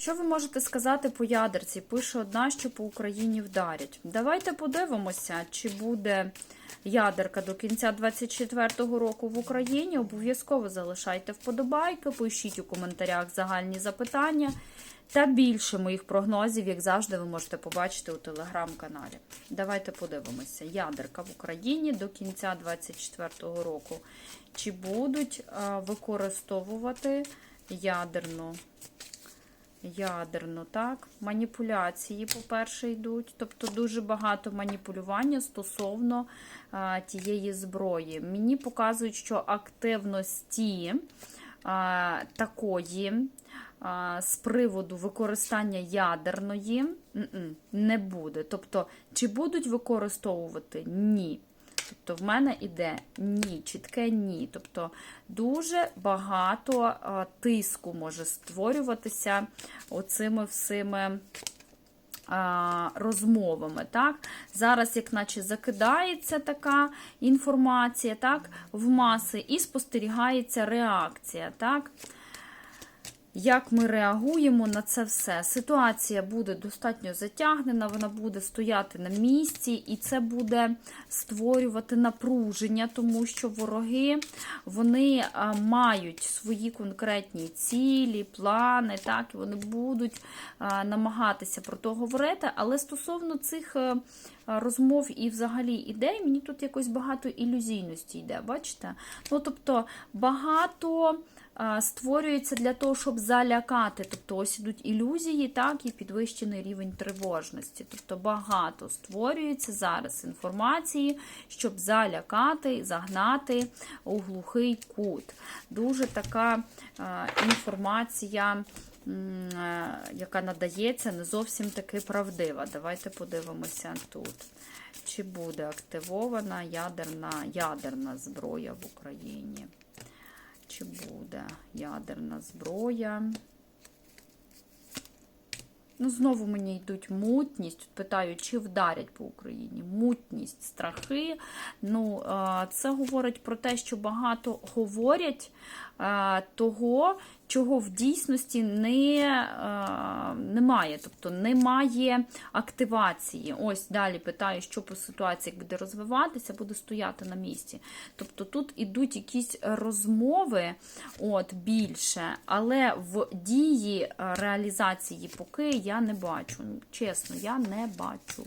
Що ви можете сказати по ядерці? Пише одна, що по Україні вдарять. Давайте подивимося, чи буде ядерка до кінця 24-го року в Україні. Обов'язково залишайте вподобайки, пишіть у коментарях загальні запитання. Та більше моїх прогнозів, як завжди, ви можете побачити у телеграм-каналі. Давайте подивимося. Ядерка в Україні до кінця 24-го року. Чи будуть використовувати ядерну? Ядерно, так. Маніпуляції, по-перше, йдуть. Тобто дуже багато маніпулювання стосовно а, тієї зброї. Мені показують, що активності а, такої а, з приводу використання ядерної не буде. Тобто, чи будуть використовувати? Ні. Тобто в мене іде ні, чітке ні. Тобто дуже багато а, тиску може створюватися оцими всіми а, розмовами. Так? Зараз, як наче закидається така інформація так, в маси, і спостерігається реакція. Так? Як ми реагуємо на це все? Ситуація буде достатньо затягнена, вона буде стояти на місці, і це буде створювати напруження, тому що вороги вони мають свої конкретні цілі, плани, так, і вони будуть намагатися про то говорити. Але стосовно цих е, розмов і взагалі ідей, мені тут якось багато ілюзійності йде. Бачите? Ну, тобто багато створюється для того, щоб залякати. Тобто ось ідуть ілюзії, так, і підвищений рівень тривожності. Тобто багато створюється зараз інформації, щоб залякати, загнати у глухий кут. Дуже така інформація. Яка надається, не зовсім таки правдива. Давайте подивимося тут. Чи буде активована ядерна ядерна зброя в Україні? Чи буде ядерна зброя? Ну, знову мені йдуть мутність. Питаю, чи вдарять по Україні? Мутність, страхи. Ну, це говорить про те, що багато говорять того, чого в дійсності не, немає. Тобто немає активації. Ось далі питаю, що по ситуації буде розвиватися, буде стояти на місці. Тобто тут ідуть якісь розмови от, більше, але в дії реалізації поки я не бачу. Чесно, я не бачу.